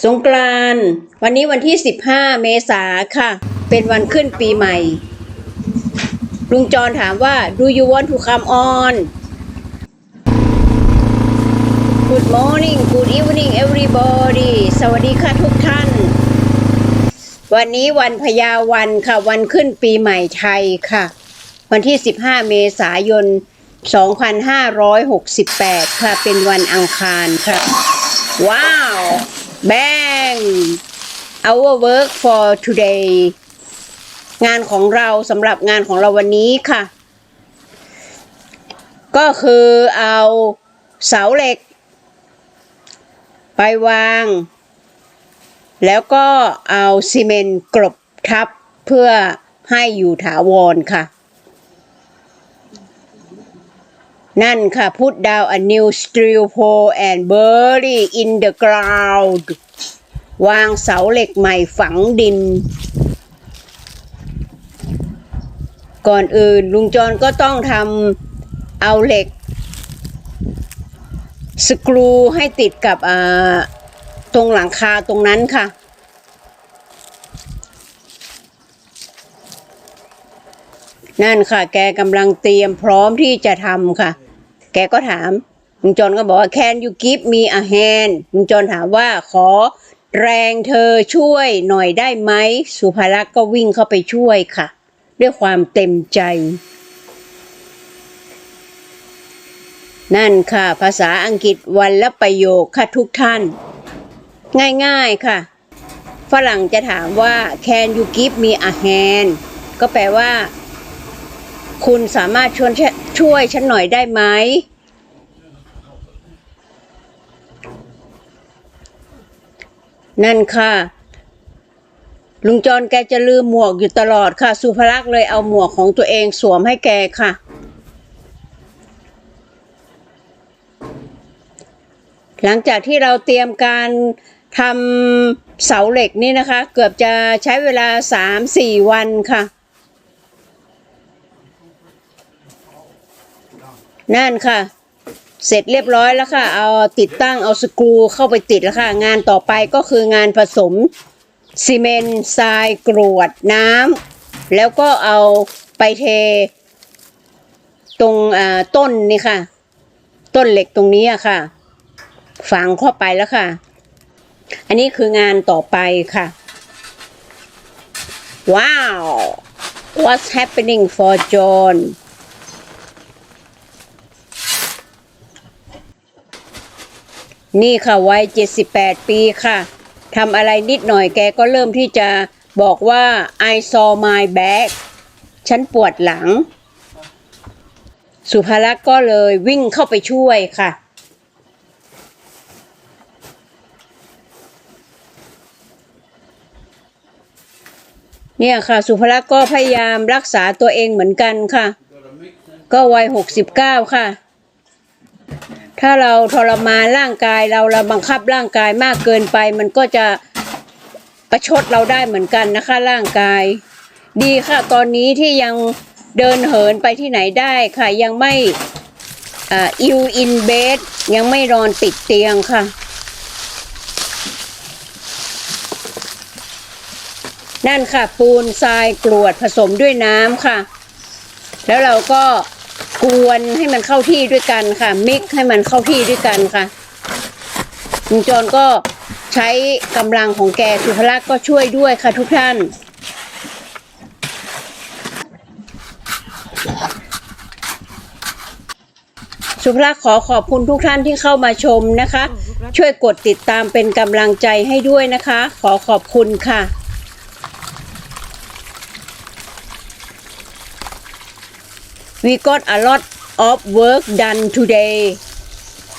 สงกรานวันนี้วันที่ 15 เมษาค่ะ เป็นวันขึ้นปีใหม่ ลุงจรถามว่า do you want to come on Good morning Good evening everybody สวัสดีค่ะทุกท่าน วันนี้วันพยาวันค่ะ วันขึ้นปีใหม่ไทยค่ะ วันที่ 15 เมษายน 2568 ค่ะ เป็นวันอังคารค่ะ ว้าว bang our work for today งานของเราสำหรับงานของเราวันนี้ค่ะ ก็คือเอาเสาเหล็ก ไปวาง แล้วก็เอาซีเมนต์กลบทับเพื่อให้อยู่ถาวรค่ะ นั่นค่ะ put down a new steel pole and bury in the ground วางเสาเหล็กใหม่ฝังดิน ก่อนอื่นลุงจรก็ต้องทำเอาเหล็ก สกรูให้ติดกับตรงหลังคาตรงนั้นค่ะนั่นค่ะ แกกำลังเตรียมพร้อมที่จะทำค่ะ แกก็ถามลุงจรก็บอกว่า can you give me a hand ลุงจรถามว่าขอแรงเธอช่วยหน่อยได้ไหมสุภารักษ์ก็วิ่งเข้าไปช่วยค่ะ ด้วยความเต็มใจ นั่นค่ะ ภาษาอังกฤษวันละประโยคค่ะทุกท่าน ง่ายๆค่ะ ฝรั่งจะถามว่า can you give me a hand ก็แปลว่า คุณสามารถชวนช่วยฉันหน่อยได้ไหม นั่นค่ะ ลุงจรแกจะลืมหมวกอยู่ตลอดค่ะ สุภลักษ์เลยเอาหมวกของตัวเองสวมให้แกค่ะ หลังจากที่เราเตรียมการทำเสาเหล็กนี่นะคะ เกือบจะใช้เวลาสามสี่วันค่ะ นั่นค่ะ เสร็จเรียบร้อยแล้วค่ะ เอาติดตั้งเอาสกรูเข้าไปติดแล้วค่ะ งานต่อไปก็คืองานผสมซีเมนต์ทรายกรวดน้ำแล้วก็เอาไปเท ตรงต้นนี่ค่ะ ต้นเหล็กตรงนี้อะค่ะ ฝังเข้าไปแล้วค่ะ อันนี้คืองานต่อไปค่ะ ว้าว what's happening for John นี่ค่ะวัย 78 ปีค่ะทำอะไรนิดหน่อยแกก็เริ่มที่จะบอกว่า I saw my back ฉันปวดหลัง สุภารักษ์ก็เลยวิ่งเข้าไปช่วยค่ะ เนี่ยค่ะ สุภลักษ์ก็พยายามรักษาตัวเองเหมือนกันค่ะ ก็วัยหกสิบเก้าค่ะ ถ้าเราทรมานร่างกายเราเราบังคับร่างกายมากเกินไป มันก็จะประชดเราได้เหมือนกันนะคะร่างกาย ดีค่ะตอนนี้ที่ยังเดินเหินไปที่ไหนได้ค่ะ ยังไม่อิวอินเบดยังไม่นอนติดเตียงค่ะ นั่นค่ะ ปูนทรายกรวดผสมด้วยน้ำค่ะ แล้วเราก็ กวนให้มันเข้าที่ด้วยกันค่ะ มิกให้มันเข้าที่ด้วยกันค่ะลุงจรก็ใช้กำลังของแกสุภลักษณ์ก็ช่วยด้วยค่ะทุกท่าน สุภลักษณ์ขอขอบคุณทุกท่านที่เข้ามาชมนะคะ ช่วยกดติดตามเป็นกำลังใจให้ด้วยนะคะ ขอขอบคุณค่ะ We got a lot of work done today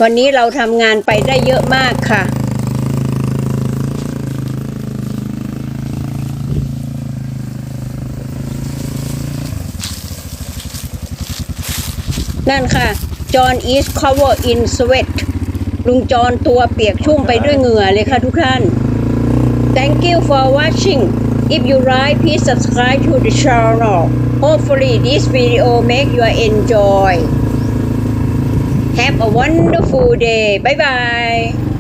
วันนี้เราทำงานไปได้เยอะมากค่ะ นั่นค่ะ John is covered in sweat ลุงจอนตัวเปียกชุ่มไปด้วยเหงื่อเลยค่ะทุกท่าน Thank you for watching. If you like, please subscribe to the channel. Hopefully this video make you enjoy. Have a wonderful day. Bye bye.